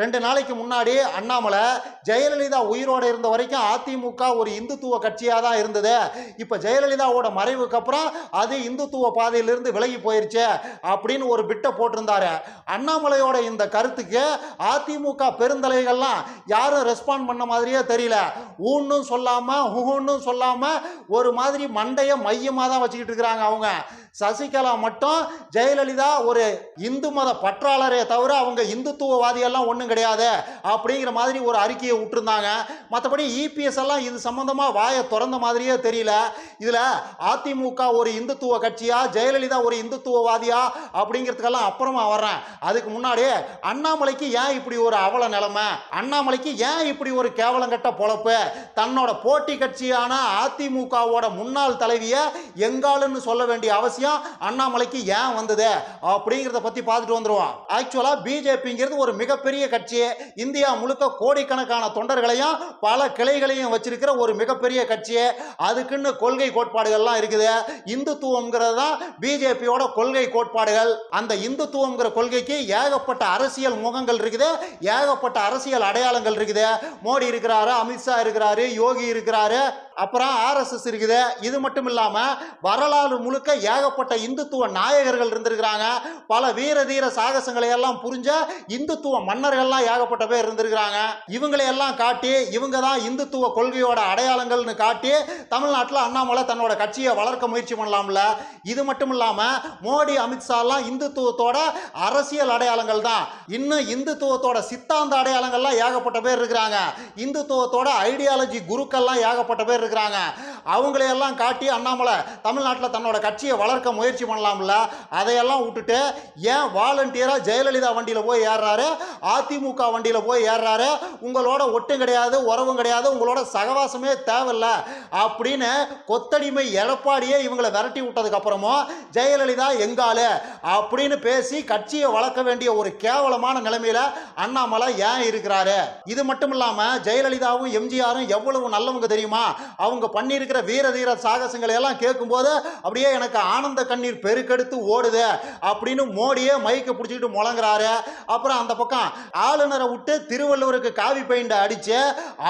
ரெண்டு நாளைக்கு முன்னாடி அண்ணாமலை ஜெயலலிதா உயிரோடு இருந்த வரைக்கும் அதிமுக ஒரு இந்துத்துவ கட்சியாக தான் இருந்தது. இப்போ ஜெயலலிதாவோட மறைவுக்கு அப்புறம் அது இந்துத்துவ பாதையிலிருந்து விலகி போயிருச்சு அப்படின்னு ஒரு பிட்டை போட்டிருந்தாரு. அண்ணாமலையோட இந்த கருத்துக்கு அதிமுக பெருந்தலைகள்லாம் யாரும் ரெஸ்பாண்ட் பண்ண மாதிரியே தெரியல. ஊன்னும் சொல்லாமல் ஹுஹுன்னு சொல்லாமல் ஒரு மாதிரி மண்டைய மையமாக தான் வச்சுக்கிட்டு இருக்கிறாங்க அவங்க. சசிகலா மட்டும் ஜெயலலிதா ஒரு இந்து மத பற்றாளரே தவிர அவங்க இந்துத்துவவாதியெல்லாம் ஒன்றும் கிடையாது அப்படிங்கிற மாதிரி ஒரு அறிக்கையை விட்டுருந்தாங்க. மற்றபடி இபிஎஸ் எல்லாம் இது சம்மந்தமாக வாயை திறந்த மாதிரியே தெரியல. இதில் அதிமுக ஒரு இந்துத்துவ கட்சியா ஜெயலலிதா ஒரு இந்துத்துவவாதியா அப்படிங்கிறதுக்கெல்லாம் அப்புறமா வர்றேன். அதுக்கு முன்னாடி அண்ணாமலைக்கு ஏன் இப்படி ஒரு அவல நிலைமை? அண்ணாமலைக்கு ஏன் இப்படி ஒரு கேவலங்கட்ட பொழப்பு? தன்னோட போட்டி கட்சியான அதிமுகவோட முன்னாள் தலைவியை எங்காலுன்னு சொல்ல வேண்டிய அவசியம் அண்ணாமலைக்கு ஏன் வந்தது? அப்படிங்கிறத பத்தி பார்த்துட்டு வந்துருவோம். ஆக்சுவலா பிஜேபிங்கிறது ஒரு மிகப்பெரிய கட்சி. இந்தியா முழுக்க கோடிக்கணக்கான தொண்டர்களையும் பல கிளைகளையும் வச்சிருக்கிற ஒரு மிகப்பெரிய கட்சி. அதுக்குன்னு கொள்கை கோட்பாடுகள்லாம் இருக்குது. இந்துத்துவம்ங்கிறது தான் பிஜேபியோட கொள்கை கோட்பாடுகள். அந்த இந்துத்துவம்ங்கிற கொள்கைக்கு ஏகப்பட்ட அரசியல் முகங்கள் இருக்குது. ஏகப்பட்ட அரசியல் அடையாளங்கள் இருக்குது. மோடி இருக்கிறாரு அமித்ஷா இருக்கிறாரு யோகி இருக்கிறாரு. அப்புறம் ஆர்எஸ்எஸ் இருக்குது. இது மட்டும் இல்லாம வரலாறு முழுக்க ஏகப்பட்ட இந்துத்துவ நாயகர்கள் இருந்திருக்கிறாங்க. பல வீர தீர சாகசங்களை எல்லாம் புரிஞ்ச இந்துத்துவ மன்னர்கள்லாம் ஏகப்பட்ட பேர் இருந்திருக்கிறாங்க. இவங்களை எல்லாம் காட்டி இவங்க தான் இந்துத்துவ கொள்கையோட அடையாளங்கள்னு காட்டி தமிழ்நாட்டில் அண்ணாமலை தன்னோட கட்சியை வளர்க்க முயற்சி பண்ணலாம்ல. இது மட்டும் இல்லாம மோடி அமித்ஷாலாம் இந்துத்துவத்தோட அரசியல் அடையாளங்கள் தான். இன்னும் இந்துத்துவத்தோட சித்தாந்த அடையாளங்கள்லாம் ஏகப்பட்ட பேர் இருக்கிறாங்க. இந்துத்துவத்தோட ஐடியாலஜி குருக்கள்லாம் ஏகப்பட்ட பேர் இருக்கிறாங்க. அவங்களையெல்லாம் காட்டி அண்ணாமலை தமிழ்நாட்டில் தன்னோட கட்சியை வளர்க்க முயற்சி பண்ணலாம்ல அதையெல்லாம் விட்டுட்டு ஏன் வாலண்டியராக ஜெயலலிதா வண்டியில் போய் ஏறுறாரு? அதிமுக வண்டியில் போய் ஏறுறாரு. உங்களோட ஒட்டும் கிடையாது உறவும் கிடையாது உங்களோட சகவாசமே தேவையில்ல அப்படின்னு கொத்தடிமை எடப்பாடியே இவங்களை விரட்டி விட்டதுக்கு அப்புறமும் ஜெயலலிதா எங்காலு அப்படின்னு பேசி கட்சியை வளர்க்க வேண்டிய ஒரு கேவலமான நிலைமையில அண்ணாமலை ஏன் இருக்கிறாரு? இது மட்டும் இல்லாம ஜெயலலிதாவும் எம்ஜிஆரும் எவ்வளவு நல்லவங்க தெரியுமா? அவங்க பண்ணியிருக்கிற வீர தீர சாகசங்களை எல்லாம் கேட்கும்போது அப்படியே எனக்கு ஆனந்த கண்ணீர் பெருக்கெடுத்து ஓடுது அப்படின்னு மோடியே மைக்கை பிடிச்சிக்கிட்டு முழங்குறாரு. அப்புறம் அந்த பக்கம் ஆளுநரை விட்டு திருவள்ளுவருக்கு காவி பெயிண்ட் அடிச்சு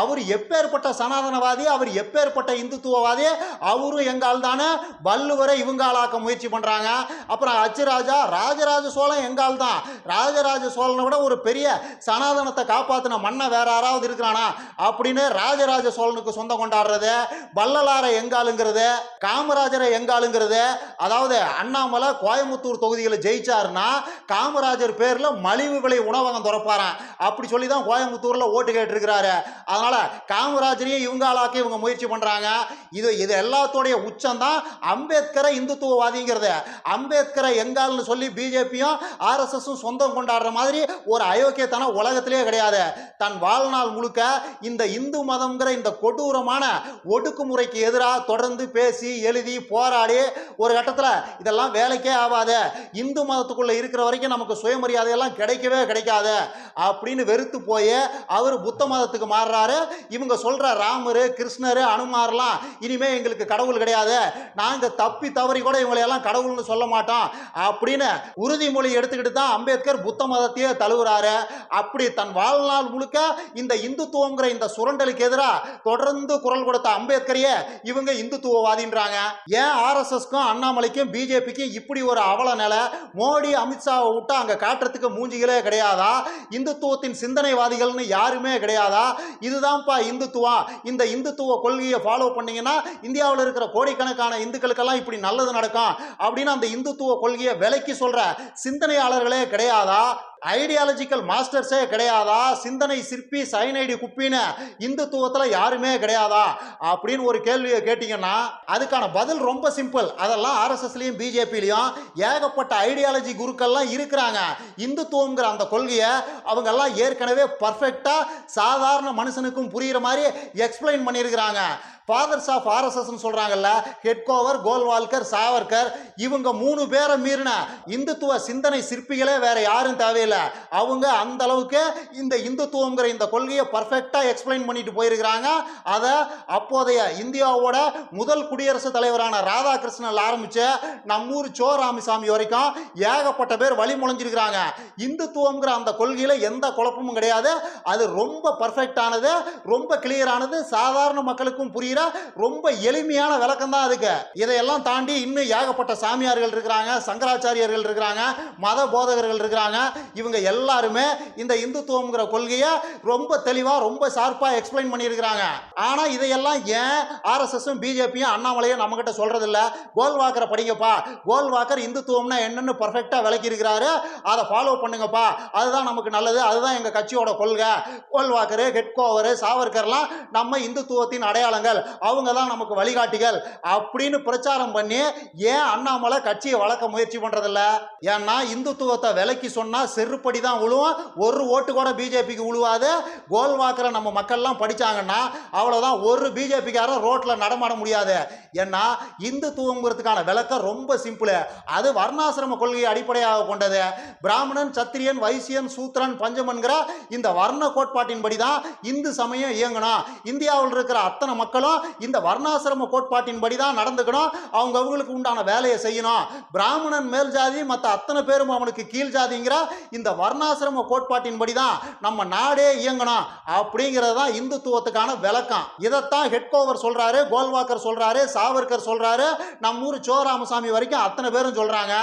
அவர் எப்பேற்பட்ட சனாதனவாதி அவர் எப்பேற்பட்ட இந்துத்துவவாதி அவரும் எங்கால் தானே வள்ளுவரை இவங்க ஆளாக்க முயற்சி பண்றாங்க. அப்புறம் அச்சுராஜா ராஜராஜ சோழன் எங்கால் தான் ராஜராஜ சோழனை விட ஒரு பெரிய சனாதனத்தை காப்பாத்தின மன்ன வேற யாராவது இருக்கிறானா? அப்படின்னு ராஜராஜ சோழனுக்கு சொந்தம் கொண்டாடுறது வள்ளலாரை எங்காலுங்கிறது காமராஜரை எங்காலுங்கிறது அதாவது அண்ணாமலை கோயம்புத்தூர் தொகுதிகளை ஜெயிச்சாருன்னா காமராஜர் பேரில் மலிவு விலை உணவகம் திறப்பாராம் அப்படி சொல்லி தான் கோயம்புத்தூரில் ஓட்டு கேட்டிருக்கிறாரு. அதனால் காமராஜரையும் இவங்க ஆளாக்க இவங்க முயற்சி பண்ணுறாங்க இது இது எல்லாத்தோடைய உச்சம் தான் அம்பேத்கரை இந்துத்துவவாதிங்கிறது. அம்பேத்கரை எங்கால்னு சொல்லி பிஜேபியும் ஆர்எஸ்எஸும் சொந்தம் கொண்டாடுற மாதிரி ஒரு அயோக்கியத்தனம் உலகத்திலே கிடையாது. தன் வாழ்நாள் முழுக்க இந்த இந்து மதம்ங்கிற இந்த கொடூரமான ஒடுக்குமுறைக்கு எதிராக தொடர்ந்து பேசி எழுதி போராடி ஒரு கட்டத்தில் இதெல்லாம் வேலைக்கே ஆகாது. இந்து மதத்துக்குள்ளே இருக்கிற வரைக்கும் நமக்கு சுயமரியாதையெல்லாம் கிடைக்கவே கிடைக்காது. அப்படின்னு வெறுத்து போய் அவர் புத்த மதத்துக்கு மாறுறாரு. இவங்க சொல்கிற ராமர் கிருஷ்ணர் அனுமார்லாம் இனிமே எங்களுக்கு கடவுள் கிடையாது. நாங்கள் தப்பி தவறி கூட இவங்களையெல்லாம் கடவுள்னு சொல்ல மாட்டோம் அப்படின்னு உறுதிமொழி எடுத்துக்கிட்டு தான் அம்பேத்கர் புத்த மதத்தையே தழுவுறாரு. அப்படி தன் வாழ்நாள் முழுக்க இந்த இந்துத்துவங்கிற இந்த சுரண்டலுக்கு எதிராக தொடர்ந்து குரல் கொடுத்த அம்பேத்கரையே இவங்க இந்துத்துவவாதின்றாங்க. ஏன் ஆர்எஸ்எஸ்க்கும் அண்ணாமலைக்கும் பிஜேபிக்கும் இப்படி ஒரு அவல நிலை மோடி அமித்ஷாவை விட்டு அங்கே காட்டுறதுக்கு மூஞ்சிகளே கிடையாதா? இந்துத்துவத்தின் சிந்தனைவாதிகள்னு யாருமே கிடையாதா? இதுதான்ப்பா இந்துத்துவம் இந்த இந்துத்துவ கொள்கையை ஃபாலோ பண்ணீங்கன்னா இந்தியாவில் இருக்கிற கோடிக்கணக்கான இந்துக்களுக்கெல்லாம் இப்படி நல்லது நடக்கும் அப்படின்னு அந்த இந்துத்துவ கொள்கையை விலைக்கு சொல்ற சிந்தனையாளர்களே கிடையாதா? ஐடியாலஜிக்கல் மாஸ்டர்ஸே கிடையாதா? சிந்தனை சிற்பி சைனைடு குப்பின்னு இந்துத்துவத்தில் யாருமே கிடையாதா? அப்படின்னு ஒரு கேள்வியை கேட்டிங்கன்னா அதுக்கான பதில் ரொம்ப சிம்பிள் அதெல்லாம் ஆர்எஸ்எஸ்லையும் பிஜேபிலையும் ஏகப்பட்ட ஐடியாலஜி குருக்கள்லாம் இருக்கிறாங்க. இந்துத்துவங்கிற அந்த கொள்கையை அவங்கெல்லாம் ஏற்கனவே பர்ஃபெக்டாக சாதாரண மனுஷனுக்கும் புரிகிற மாதிரி எக்ஸ்பிளைன் பண்ணியிருக்கிறாங்க. ஃபாதர்ஸ் ஆஃப் ஆர்எஸ்எஸ்னு சொல்கிறாங்கல்ல ஹெட்கோவர் கோல்வால்கர் சாவர்கர் இவங்க மூணு பேரை மீறின இந்துத்துவ சிந்தனை சிற்பிகளே வேற யாரும் தேவையில்லை. அவங்க அந்த அளவுக்கு இந்த இந்துத்துவங்கிற இந்த கொள்கையை பர்ஃபெக்டாக எக்ஸ்பிளைன் பண்ணிட்டு போயிருக்கிறாங்க. அதை அப்போதைய இந்தியாவோட முதல் குடியரசுத் தலைவரான ராதாகிருஷ்ணன் ஆரம்பிச்சு நம்மூர் சோ ராமசாமி வரைக்கும் ஏகப்பட்ட பேர் வழி முளைஞ்சிருக்கிறாங்க இந்துத்துவங்கிற அந்த கொள்கையில் எந்த குழப்பமும் கிடையாது. அது ரொம்ப பர்ஃபெக்டானது ரொம்ப கிளியரானது சாதாரண மக்களுக்கும் புரிகிற ரொம்ப எளிமையான விளக்கம் தான் அதுக்கு. இதையெல்லாம் தாண்டி இன்னும் ஏகப்பட்ட சாமியார்கள் இருக்கிறாங்க சங்கராச்சாரியர்கள் இருக்கிறாங்க மத போதகர்கள் இருக்கிறாங்க. இவங்க எல்லாருமே இந்த இந்துத்துவங்கிற கொள்கையை ரொம்ப தெளிவாக ரொம்ப ஷார்ப்பாக எக்ஸ்பிளைன் பண்ணியிருக்கிறாங்க. ஆனால் இதையெல்லாம் ஏன் ஆர்எஸ்எஸும் பிஜேபியும் அண்ணாமலையும் நம்மக்கிட்ட சொல்கிறதில்ல கோல்வாக்கரை படிங்கப்பா. கோல்வாக்கர் இந்துத்துவம்னா என்னென்னு பர்ஃபெக்டாக விளக்கியிருக்கிறாரு. அதை ஃபாலோ பண்ணுங்கப்பா. அதுதான் நமக்கு நல்லது. அதுதான் எங்கள் கட்சியோட கொள்கை. கோல்வாக்கர் கெட்கோவர் சாவர்கர்லாம் நம்ம இந்துத்துவத்தின் அடையாளங்கள். அவங்க தான் நமக்கு வழிகாட்டிகள் அப்படின்னு பிரச்சாரம் பண்ணி ஏன் அண்ணாமலை கட்சியை வளர்க்க முயற்சி பண்ணுறதில்ல ஏன்னா இந்துத்துவத்தை விலக்கி சொன்னால் செருப்படி தான் விழுவும் ஒரு ஓட்டு கூட பிஜேபிக்கு விழுவாது கோல்வாக்கரை நம்ம மக்கள்லாம் படிச்சாங்கன்னா அவ்வளோதான் ஒரு பிஜேபிக்காரன் ரோட்டில் நடமாட முடியாது. ஏன்னா இந்துத்துவங்கிறதுக்கான விளக்கம் ரொம்ப சிம்பிள் அது வர்ணாசிரம கொள்கையை அடிப்படையாக கொண்டது. பிராமணன் சத்திரியன் வைசியன் சூத்திரன் பஞ்சமன்கிற இந்த வர்ண கோட்பாட்டின்படி தான் இந்து சமயம் இயங்கணும் இந்தியாவில் இருக்கிற அத்தனை மக்களும் இந்த வர்ணாசிரம கோட்பாட்டின்படி தான் நடந்துக்கணும். அவங்க அவங்களுக்கு உண்டான வேலையை செய்யணும். பிராமணன் மேல் ஜாதி மற்ற அத்தனை பேரும் அவனுக்கு கீழ் ஜாதிங்கிற இந்த வர்ணாசிரம கோட்பாட்டின்படி தான் நம்ம நாடே இயங்கணும் அப்படிங்கிறது தான் இந்துத்துவத்துக்கான விளக்கம். இதைத்தான் ஹெட்கோவர் சொல்றாரு கோல்வாக்கர் சொல்றாரு சாவர்கர் சொல்றாரு. நம்ம ஊர் சோராமசாமி வரைக்கும் அத்தனை பேரும் சொல்றாங்க.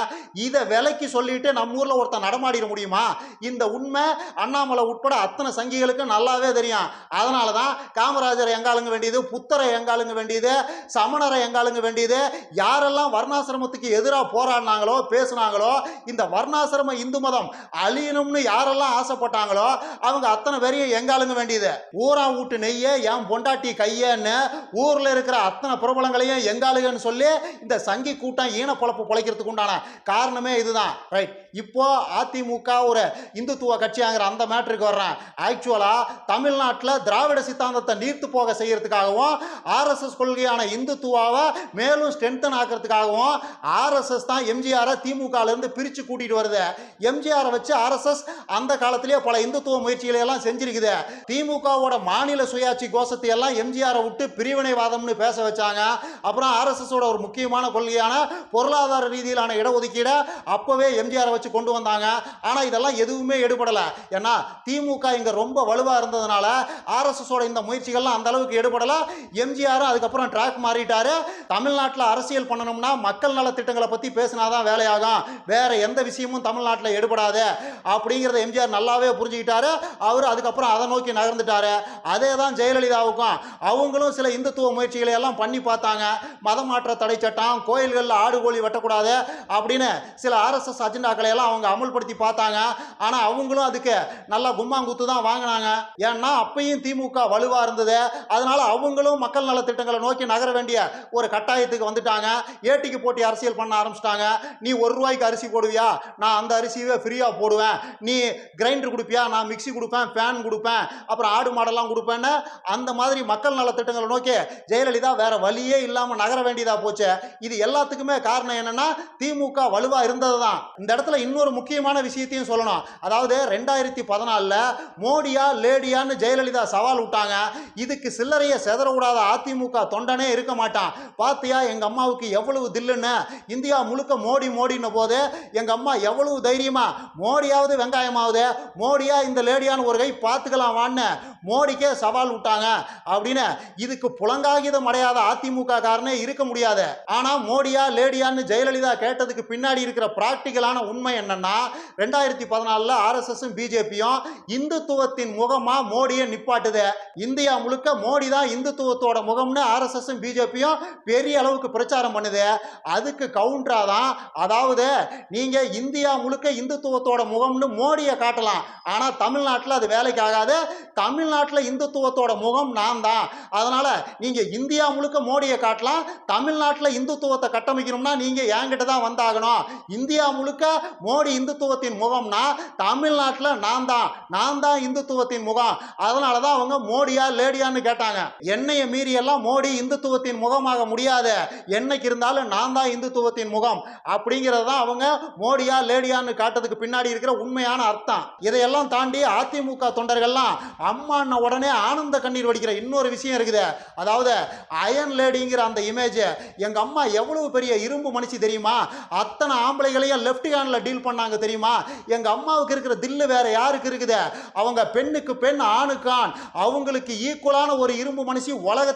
இதை விலைக்கு சொல்லிட்டு நம்ம ஊர்ல ஒருத்தன் நடமாடிட முடியுமா? இந்த உண்மை அண்ணாமலை உட்பட அத்தனை சங்கிகளுக்கு நல்லாவே தெரியும். அதனால தான் காமராஜர் எங்காளுங்க வேண்டியது புத்தர் எங்காளுங்க வேண்டியது? சமணரை எங்காளுங்க வேண்டியது? யாரெல்லாம் வர்ணாசிரமத்துக்கு எதிராக போராடினாங்களோ பேசுனாங்களோ இந்த வர்ணாசிரம இந்து மதம் அழியணும்னு யாரெல்லாம் ஆசைப்பட்டாங்களோ அவங்க அத்தனை பேரையும் எங்காளுங்க வேண்டியது? ஊரா வீட்டு நெய்ய என் பொண்டாட்டி கையன்னு ஊரில் இருக்கிற அத்தனை பிரபலங்களையும் எங்காளுகன்னு சொல்லி இந்த சங்கி கூட்டம் ஈன பொழப்பு பொழைக்கிறதுக்கு உண்டான காரணமே இதுதான். ரைட் இப்போ அதிமுக ஒரு இந்துத்துவ கட்சியாங்கிற அந்த மேட்ருக்கு வர்றேன். ஆக்சுவலாக தமிழ்நாட்டில் திராவிட சித்தாந்தத்தை நீர்த்து போக செய்யறதுக்காகவும் ஆர்எஸ்எஸ் கொள்கையான இந்துத்துவாவை மேலும் ஸ்ட்ரென்தன் ஆக்கிறதுக்காகவும் ஆர்எஸ்எஸ் தான் எம்ஜிஆரை திமுகலேருந்து பிரித்து கூட்டிகிட்டு வருது. எம்ஜிஆரை வச்சு ஆர்எஸ்எஸ் அந்த காலத்திலேயே பல இந்துத்துவ முயற்சிகளை எல்லாம் செஞ்சிருக்குது. திமுகவோட மாநில சுயாட்சி கோஷத்தை எல்லாம் எம்ஜிஆரை விட்டு பிரிவினைவாதம்னு பேச வச்சாங்க. அப்புறம் ஆர்எஸ்எஸோட ஒரு முக்கியமான கொள்கையான பொருளாதார ரீதியிலான இடஒதுக்கீடை அப்போவே எம்ஜிஆரை வச்சு கொண்டு வந்தாங்க. ஆனால் இதெல்லாம் எதுவுமே எடுபடலை. ஏன்னா திமுக இங்கே ரொம்ப வலுவாக இருந்ததுனால ஆர்எஸ்எஸோட இந்த முயற்சிகள்லாம் அந்த அளவுக்கு எடுபடலை. எம் எம்ஜிஆரும் அதுக்கப்புறம் ட்ராக் மாறிட்டாரு. தமிழ்நாட்டில் அரசியல் பண்ணணும்னா மக்கள் நலத்திட்டங்களை பற்றி பேசினாதான் வேலையாகும். வேற எந்த விஷயமும் தமிழ்நாட்டில் எடுபடாது அப்படிங்கிறத எம்ஜிஆர் நல்லாவே புரிஞ்சுக்கிட்டாரு. அவர் அதுக்கப்புறம் அதை நோக்கி நகர்ந்துட்டாரு. அதே தான் ஜெயலலிதாவுக்கும். அவங்களும் சில இந்துத்துவ முயற்சிகளை எல்லாம் பண்ணி பார்த்தாங்க. மதமாற்ற தடை சட்டம் கோயில்களில் ஆடு கோழி வெட்டக்கூடாது அப்படின்னு சில ஆர்எஸ்எஸ் அஜெண்டாக்களை எல்லாம் அவங்க அமல்படுத்தி பார்த்தாங்க. ஆனால் அவங்களும் அதுக்கு நல்லா கும்மாங்குத்து தான் வாங்கினாங்க. ஏன்னா அப்பயும் திமுக வலுவாக இருந்தது. அதனால அவங்களும் மக்கள் மக்கள் திட்டங்களை நோக்கி நகர வேண்டிய ஒரு கட்டாயத்துக்கு வந்துட்டாங்க. ஏட்டிக்கு போட்டி அரசியல் பண்ண ஆரம்பிச்சிட்டாங்க. நீ ஒரு ரூபாய்க்கு அரிசி போடுவியா? நான் அந்த அரிசியவே ஃப்ரீயாக போடுவேன். நீ கிரைண்டர் கொடுப்பியா? நான் மிக்ஸி கொடுப்பேன் ஃபேன் கொடுப்பேன் அப்புறம் ஆடு மாடெல்லாம் கொடுப்பேன்னு அந்த மாதிரி மக்கள் நலத்திட்டங்களை நோக்கி ஜெயலலிதா வேற வழியே இல்லாமல் நகர வேண்டியதாக போச்சு. இது எல்லாத்துக்குமே காரணம் என்னன்னா திமுக வலுவாக இருந்தது தான் இந்த இடத்துல இன்னொரு முக்கியமான விஷயத்தையும் சொல்லணும். அதாவது ரெண்டாயிரத்தி பதினாலில் மோடியா லேடியான்னு ஜெயலலிதா சவால் விட்டாங்க. இதுக்கு சில்லறையை செதற விடாத அதிமுக தொண்டனே இருக்க மாட்டான். பார்த்தியா எங்க அம்மாவுக்கு எவ்வளவு தில்லுன்னு? இந்தியா முழுக்க மோடி மோடின போது எங்க அம்மா எவ்வளவு தைரியமா? மோடியாவது வெங்காயமாவது மோடியா இந்த லேடியான்னு ஒரு கை பார்த்துக்கலாம் வான்னு மோடிக்கே சவால் விட்டாங்க. அப்படின்னு இதுக்கு புலங்காகிதம் அடையாத அதிமுக காரனே இருக்க முடியாது. ஆனால் மோடியா லேடியான்னு ஜெயலலிதா கேட்டதுக்கு பின்னாடி இருக்கிற ப்ராக்டிக்கலான உண்மை என்னன்னா ரெண்டாயிரத்தி பதினாலில் ஆர்எஸ்எஸும் பிஜேபியும் இந்துத்துவத்தின் முகமா மோடியை நிப்பாட்டுது. இந்தியா முழுக்க மோடி தான் இந்துத்துவத்தோட முகம்னு ஆர்எஸ்எஸும் பிஜேபியும் பெரிய அளவுக்கு பிரச்சாரம் பண்ணுது. அதுக்கு கவுண்டரா தான் அதாவது நீங்க இந்தியா முழுக்க இந்துத்துவத்தோட முகம்னு மோடியை காட்டலாம். ஆனா தமிழ்நாட்டில் அது வேலைக்கு ஆகாது. தமிழ்நாட்டில் இந்துத்துவத்தோட முகம் நான் தான். அதனால் நீங்கள் இந்தியா முழுக்க மோடியை காட்டலாம். தமிழ்நாட்டில் இந்துத்துவத்தை கட்டமைக்கணும்னா நீங்க என்கிட்ட தான் வந்தாகணும். இந்தியா முழுக்க மோடி இந்துத்துவத்தின் முகம்னா தமிழ்நாட்டில் நான் தான். நான் தான் இந்துத்துவத்தின் முகம். அதனால தான் அவங்க மோடியா லேடியான்னு கேட்டாங்க. என்னைய மீறி எல்லாம் மோடி இந்துத்துவத்தின் முகமாக முடியாது. என்னைக்கு இருந்தாலும் நான் தான் இந்துத்துவத்தின் முகம். அப்படிங்கிறது தான் அவங்க மோடியா லேடியான்னு காட்டுறதுக்கு பின்னாடி இருக்கிற உண்மையான அர்த்தம். இதையெல்லாம் தாண்டி அதிமுக தொண்டர்கள்லாம் அம்மான்ன உடனே ஆனந்த கண்ணீர் வடிக்கிற இன்னொரு விஷயம் இருக்குது. அதாவது அயன் லேடிங்கிற அந்த இமேஜ் எங்க அம்மா எவ்வளவு பெரிய இரும்பு மனுஷி தெரியுமா? அத்தனை ஆம்பளைகளையும் லெஃப்ட் ஹேண்டில் டீல் பண்ணாங்க தெரியுமா? எங்க அம்மாவுக்கு இருக்கிற தில்லு வேற யாருக்கு இருக்குது? அவங்க பெண்ணுக்கு பெண் ஆணுக்கு ஆண். அவங்களுக்கு ஈக்குவலான ஒரு இரும்பு மனுஷி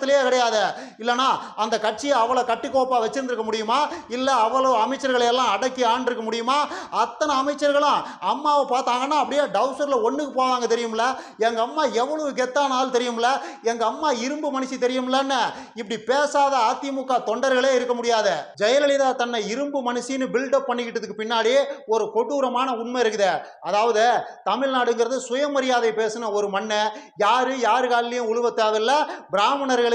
உலகத்திலேயே கிடையாது. இல்லைனா அந்த கட்சியை அவ்வளோ கட்டுக்கோப்பாக வச்சுருந்துருக்க முடியுமா? இல்லை அவ்வளோ அமைச்சர்களை எல்லாம் அடக்கி ஆண்டிருக்க முடியுமா? அத்தனை அமைச்சர்களும் அம்மாவை பார்த்தாங்கன்னா அப்படியே டவுசரில் ஒன்றுக்கு போவாங்க தெரியும்ல? எங்கள் அம்மா எவ்வளவு கெத்தான ஆள் தெரியும்ல? எங்கள் அம்மா இரும்பு மனுஷி தெரியும்லன்னு இப்படி பேசாத அதிமுக தொண்டர்களே இருக்க முடியாது. ஜெயலலிதா தன்னை இரும்பு மனுஷின்னு பில்டப் பண்ணிக்கிட்டதுக்கு பின்னாடி ஒரு கொடூரமான உண்மை இருக்குது. அதாவது தமிழ்நாடுங்கிறது சுயமரியாதை பேசின ஒரு மண்ணு. யாரு யாரு காலிலையும் உழுவ தேவையில்ல.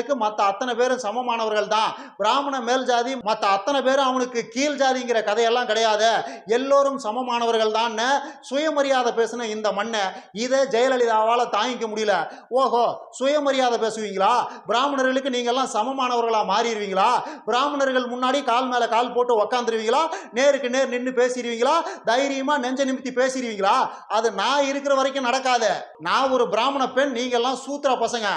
பிராமணர்களுக்கு மற்ற அத்தனை பேரும் சமமானவர்கள் தான் பிராமண மேல் ஜாதி மற்ற அத்தனை பேரும் அவனுக்கு கீழ் ஜாதிங்கிற கதையெல்லாம் கிடையாது. எல்லோரும் சமமானவர்கள் தான் சுயமரியாதை பேசின இந்த மண்ணை இதை ஜெயலலிதாவால் தாங்கிக்க முடியல. ஓஹோ சுயமரியாதை பேசுவீங்களா? பிராமணர்களுக்கு நீங்கள்லாம் சமமானவர்களாக மாறிடுவீங்களா? பிராமணர்கள் முன்னாடி கால் மேலே கால் போட்டு உக்காந்துருவீங்களா? நேருக்கு நேர் நின்று பேசிடுவீங்களா? தைரியமாக நெஞ்ச நிமித்தி பேசிடுவீங்களா? அது நான் இருக்கிற வரைக்கும் நடக்காது. நான் ஒரு பிராமண பெண் நீங்கள்லாம் சூத்திர பசங்க.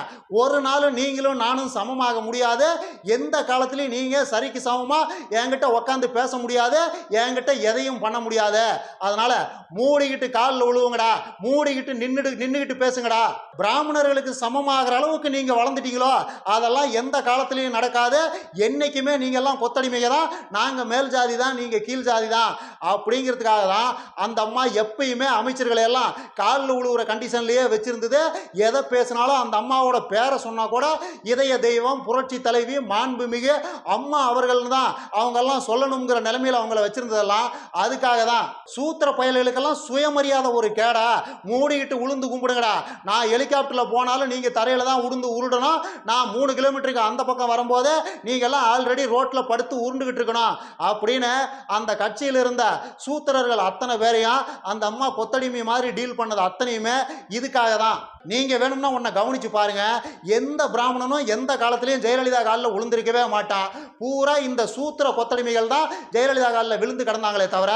ஒரு நாள் நீங்களும் நானும் சமமாக முடியாது. எந்த காலத்துலையும் நீங்கள் சரிக்கு சமமாக என்கிட்ட உக்காந்து பேச முடியாது. என்கிட்ட எதையும் பண்ண முடியாது. அதனால் மூடிக்கிட்டு காலில் விழுவுங்கடா மூடிக்கிட்டு நின்றுட்டு நின்றுக்கிட்டு பேசுங்கடா. பிராமணர்களுக்கு சமமாகிற அளவுக்கு நீங்கள் வளர்ந்துட்டீங்களோ அதெல்லாம் எந்த காலத்துலேயும் நடக்காது. என்றைக்குமே நீங்கள்லாம் கொத்தடிமைங்க தான். நாங்கள் மேல் ஜாதி தான் நீங்கள் கீழ் ஜாதி தான். அப்படிங்கிறதுக்காக தான் அந்த அம்மா எப்பயுமே அமைச்சர்களை எல்லாம் காலில் விழுவுற கண்டிஷன்லேயே வச்சுருந்தது. எதை பேசினாலும் அந்த அம்மாவோட பேரை சொன்னால் கூட இதய தெய்வம் புரட்சி தலைவி மாண்புமிகு அம்மா அவர்கள் தான் அவங்கெல்லாம் சொல்லணுங்கிற நிலைமையில் அவங்கள வச்சிருந்ததெல்லாம் அதுக்காக தான் சூத்திர பயல்களுக்கெல்லாம் சுயமரியாதை ஒரு கேடா. மூடிக்கிட்டு உளுந்து கும்பிடுங்கடா. நான் ஹெலிகாப்டரில் போனாலும் நீங்கள் தரையில் தான் உளுந்து உருடணும். நான் மூணு கிலோமீட்டருக்கு அந்த பக்கம் வரும்போது நீங்கள்லாம் ஆல்ரெடி ரோட்டில் படுத்து உருண்டுகிட்டு இருக்கணும். அப்படின்னு அந்த கட்சியில் இருந்த சூத்திரர்கள் அத்தனை பேரையும் அந்த அம்மா கொத்தடிமை மாதிரி டீல் பண்ணது அத்தனையுமே இதுக்காக தான் நீங்கள் வேணும்னா உன்னை கவனித்து பாருங்கள் எந்த பிராமணனும் எந்த காலத்துலேயும் ஜெயலலிதா காலில் விழுந்திருக்கவே மாட்டான். பூரா இந்த சூத்திர கொத்தடிமைகள் தான் ஜெயலலிதா காலில் விழுந்து கிடந்தாங்களே தவிர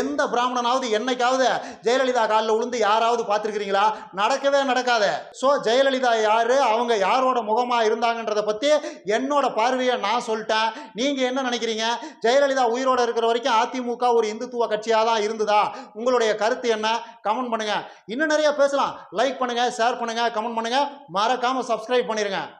எந்த பிராமணனாவது என்னைக்காவது ஜெயலலிதா காலில் விழுந்து யாராவது பார்த்துருக்கிறீங்களா? நடக்கவே நடக்காது. ஸோ ஜெயலலிதா யார்? அவங்க யாரோட முகமாக இருந்தாங்கன்றதை பற்றி என்னோட பார்வையை நான் சொல்லிட்டேன். நீங்கள் என்ன நினைக்கிறீங்க? ஜெயலலிதா உயிரோட இருக்கிற வரைக்கும் அதிமுக ஒரு இந்துத்துவ கட்சியாக தான் இருந்ததா? உங்களுடைய கருத்து என்ன? கமெண்ட் பண்ணுங்கள் இன்னும் நிறைய பேசலாம். லைக் பண்ணுங்கள் ஷேர் பண்ணுங்க கமெண்ட் பண்ணுங்க. மறக்காம சப்ஸ்கிரைப் பண்ணிருங்க.